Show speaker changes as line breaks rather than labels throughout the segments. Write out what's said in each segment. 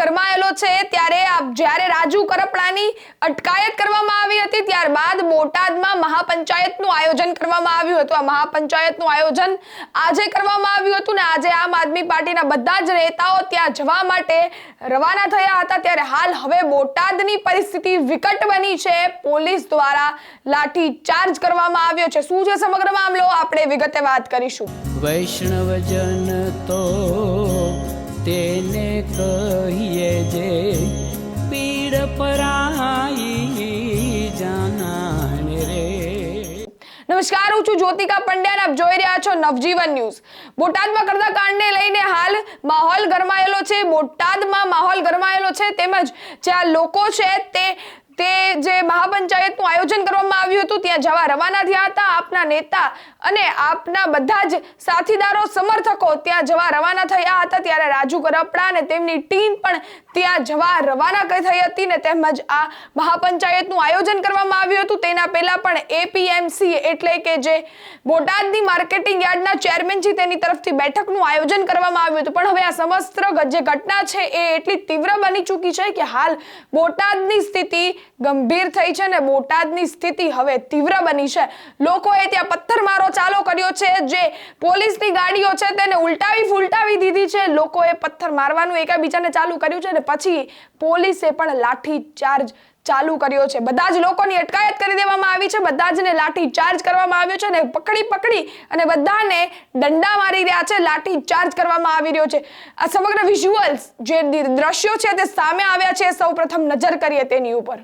ગરમાયેલો છે, ત્યારે જ્યારે રાજુ કરપડાની અટકાયત કરવામાં આવી હતી, ત્યારબાદ બોટાદમાં મહાપંચાયતનું આયોજન કરવામાં આવ્યું હતું. આ મહાપંચાયતનું આયોજન આજે કરવામાં આવ્યું હતું ને આજે આમ આદમી પાર્ટીના બધા જ નેતાઓ ત્યાં જવા માટે રવાના થયા હતા. ત્યારે હાલ હવે બોટાદની પરિસ્થિતિ વિકટ બની છે. પોલીસ દ્વારા લાઠી ચાર્જ કરવામાં આવ્યો છે. શું છે સમગ્ર મામલો? આપણે વિગતે વાત કરીશું.
વૈષ્ણવજન તો તેને કહીએ જે પીડ પરાઈ જાનાને રે.
નમસ્કાર, હું છું જ્યોતિકા પંડ્યા આપ જોઈ રહ્યા છો નવજીવન ન્યૂઝ. બોટાદમાં કરતા કાંડને લઈને હાલ માહોલ ગરમાયેલો છે. બોટાદમાં માહોલ ગરમાયેલો છે. તેમજ જ્યાં લોકો છે તે તે જે મહાપંચાયતનું આયોજન કરવામાં આવ્યું હતું, ત્યાં જવા રવાના થયા હતા આપના નેતા અને આપના બધા જ સાથીદારો, સમર્થકો ત્યાં જવા રવાના થયા હતા. ત્યારે રાજુ કરપડા અને તેમની ટીમ પણ ત્યાં જવા રવાના થઈ હતી ને તેમજ આ મહાપંચાયતનું આયોજન કરવામાં આવ્યું હતું. તેના પહેલાં પણ એપીએમસી એટલે કે જે બોટાદની માર્કેટિંગ યાર્ડના ચેરમેન છે, તેની તરફથી બેઠકનું આયોજન કરવામાં આવ્યું હતું. પણ હવે આ સમસ્ત જે ઘટના છે, એ એટલી તીવ્ર બની ચૂકી છે કે હાલ બોટાદની સ્થિતિ ગંભીર થઈ છે ને બોટાદની સ્થિતિ હવે તીવ્ર બની છે. લોકોએ ત્યાં પથ્થરમારો ચાલુ કર્યો છે. જે પોલીસની ગાડીઓ છે તેને ઉલટાવી ફૂલટાવી દીધી છે. લોકોએ પથ્થર મારવાનું એકબીજાને ચાલુ કર્યું છે ને પછી પોલીસે પણ લાઠી ચાર્જ ચાલુ કર્યો છે. બધા જ લોકોની અટકાયત કરી દેવામાં આવી છે. બધા જને લાઠી ચાર્જ કરવામાં આવ્યો છે અને પકડી પકડી અને બધાને દંડા મારી રહ્યા છે. લાઠી ચાર્જ કરવામાં આવી રહ્યો છે. આ સમગ્ર વિઝ્યુઅલ્સ જે દ્રશ્યો છે તે સામે આવ્યા છે. સૌ પ્રથમ નજર કરીએ તેની ઉપર.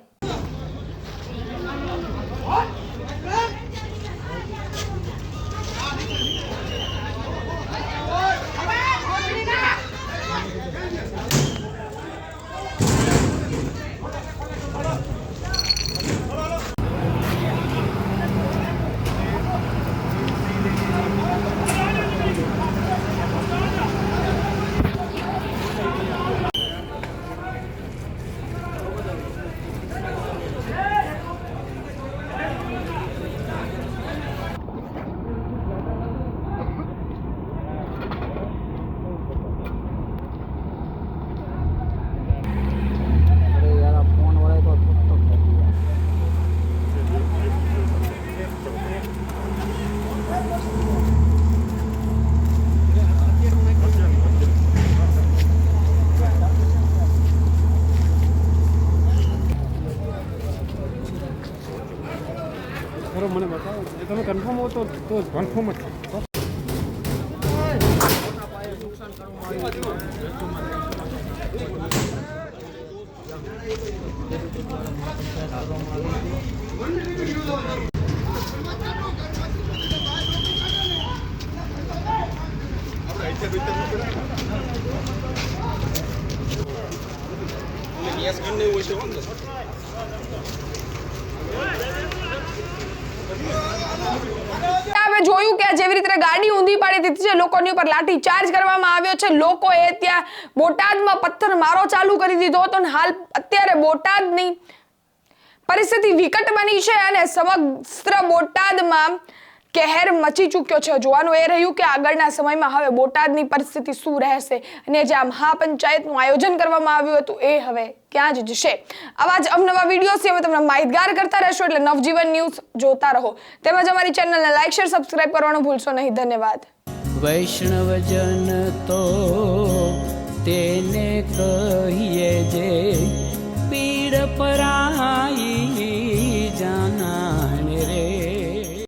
ખરો મને બતાવો. એ તમે કન્ફર્મ હો તો તો કન્ફર્મ જ છો.
હવે જોયું કે જેવી રીતે ગાડી ઊંધી પાડી દીધી છે, લોકોની ઉપર લાઠી ચાર્જ કરવામાં આવ્યો છે. લોકોએ ત્યાં બોટાદમાં પથ્થર મારો ચાલુ કરી દીધો હતો અને હાલ અત્યારે બોટાદની પરિસ્થિતિ વિકટ બની છે અને સમગ્ર બોટાદમાં કહેર મચી ચૂક્યો છે. જોવાનું એ રહ્યું કે આગળના સમયમાં હવે બોટાદની પરિસ્થિતિ શું રહેશે અને જે આ મહાપંચાયતનું આયોજન કરવામાં આવ્યું હતું એ હવે ક્યાં જ જશે. આવા જ અવનવા વિડીયોથી અમે તમને માહિતગાર કરતા રહેશો એટલે નવજીવન ન્યૂઝ જોતા રહો. તેમજ અમારી ચેનલને લાઈક, શેર, સબસ્ક્રાઇબ કરવાનું ભૂલશો નહીં. ધન્યવાદ.
વૈષ્ણવજન તો તેને કહીએ જે પીડ પરાઈ